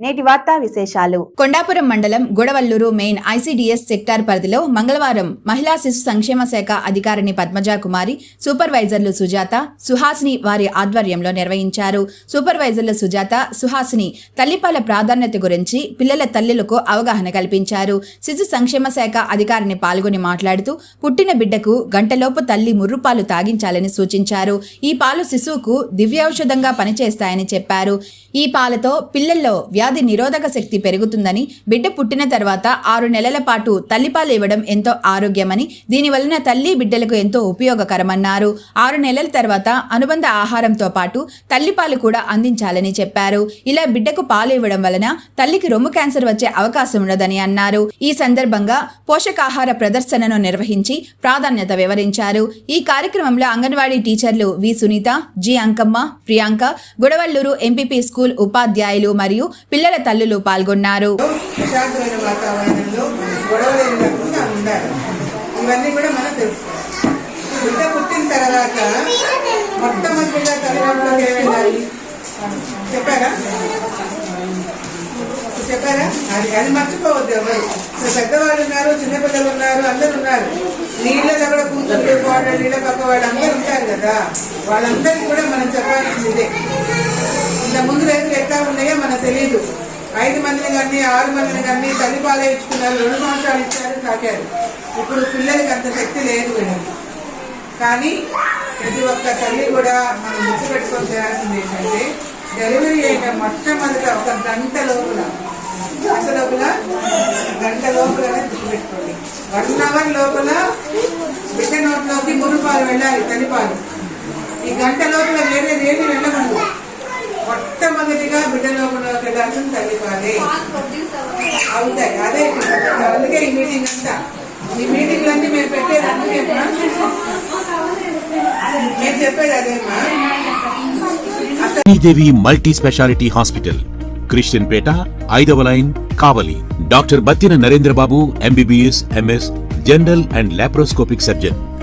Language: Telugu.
నేటి వార్తా విశేషాలు. కొండాపురం మండలం గొడవల్లూరు మెయిన్ ఐసీడీఎస్ సెక్టార్ పరిధిలో మంగళవారం మహిళా శిశు సంక్షేమ శాఖ అధికారిని పద్మజా కుమారి సూపర్వైజర్లు సుజాత సుహాసిని వారి ఆధ్వర్యంలో నిర్వహించారు. సూపర్వైజర్లు సుజాత సుహాసిని తల్లిపాల ప్రాధాన్యత గురించి పిల్లల తల్లులకు అవగాహన కల్పించారు. శిశు సంక్షేమ శాఖ అధికారిని పాల్గొని మాట్లాడుతూ పుట్టిన బిడ్డకు గంటలోపు తల్లి ముర్రుపాలు తాగించాలని సూచించారు. ఈ పాలు శిశువుకు దివ్యౌషధంగా పనిచేస్తాయని చెప్పారు. ఈ పాలతో పిల్లల్లో వ్యాధి నిరోధక శక్తి పెరుగుతుందని బిడ్డ పుట్టిన తర్వాత ఆరు నెలల పాటు తల్లిపాలు ఇవ్వడం ఎంతో ఆరోగ్యమని దీని వలన తల్లి బిడ్డలకు ఎంతో ఉపయోగకరమన్నారు. ఆరు నెలల తర్వాత అనుబంధ ఆహారంతో పాటు తల్లిపాలు కూడా అందించాలని చెప్పారు. ఇలా బిడ్డకు పాలు ఇవ్వడం వలన తల్లికి రొమ్ము క్యాన్సర్ వచ్చే అవకాశం ఉండదని అన్నారు. ఈ సందర్భంగా పోషకాహార ప్రదర్శనను నిర్వహించి ప్రాధాన్యత వివరించారు. ఈ కార్యక్రమంలో అంగన్వాడీ టీచర్లు V Sunitha G Ankamma Priyanka Gudavalluru MPP school ఉపాధ్యాయులు మరియు పిల్లల తల్లులు పాల్గొన్నారు. ప్రశాంతమైన వాతావరణంలో గొడవలు లేకుండా ఉండాలి. ఇవన్నీ కూడా మనం తెలుసుకోవాలి. బిడ్డ పుట్టిన తర్వాత మొట్టమొదటిగా తల్లిదండ్రులకు ఏం వెళ్ళాలి. చెప్పారా? చెప్పారా? అది అది మర్చిపోవద్దు ఎవరు. పెద్దవాళ్ళు ఉన్నారు చిన్నపిల్లలు ఉన్నారు అందరు ఉన్నారు. నీళ్ళ దగ్గర కూతురు వాడు నీళ్ళ పక్క వాళ్ళు అందరూ ఉంటారు కదా. వాళ్ళందరికీ కూడా మనం చెప్పాల్సింది ఇంత ముందు రైతులు ఎట్లా ఉన్నాయో మనకు తెలియదు. ఐదు మందిని కానీ ఆరు మందిని కానీ తల్లి పాలే ఇచ్చుకున్నారు. రెండు సంవత్సరాలు ఇచ్చారు సాకారు ఇప్పుడు పిల్లలకి అంత శక్తి లేదు మేడం. కానీ ప్రతి ఒక్క తల్లి కూడా మనం గుర్తుపెట్టుకొని చేయాల్సింది ఏంటంటే డెలివరీ అయిన మొట్టమొదట ఒక గంట లోపల గంట లోపల గంట లోపలనే గుర్తుపెట్టుకోండి. వన్ అవర్ లోపల బిడ్డ నోట్లోకి మురుపాలు వెళ్ళాలి తల్లిపాలు ఈ గంట లోపల వేరేది ఏమి వెళ్ళకూడదు. వెళ్ళాల్సిన తల్లిపాలే అవుతాయి. అదే అందుకే ఈ మీటింగ్ అంతా. ఈ మీటింగ్లన్నీ మేము పెట్టేది అందుకేమా నేను చెప్పేది అదేమా Devi multi speciality hospital. Christianpet ఐదవ line Kavali. Doctor Battina Narendrababu MBBS MS general and laparoscopic surgeon.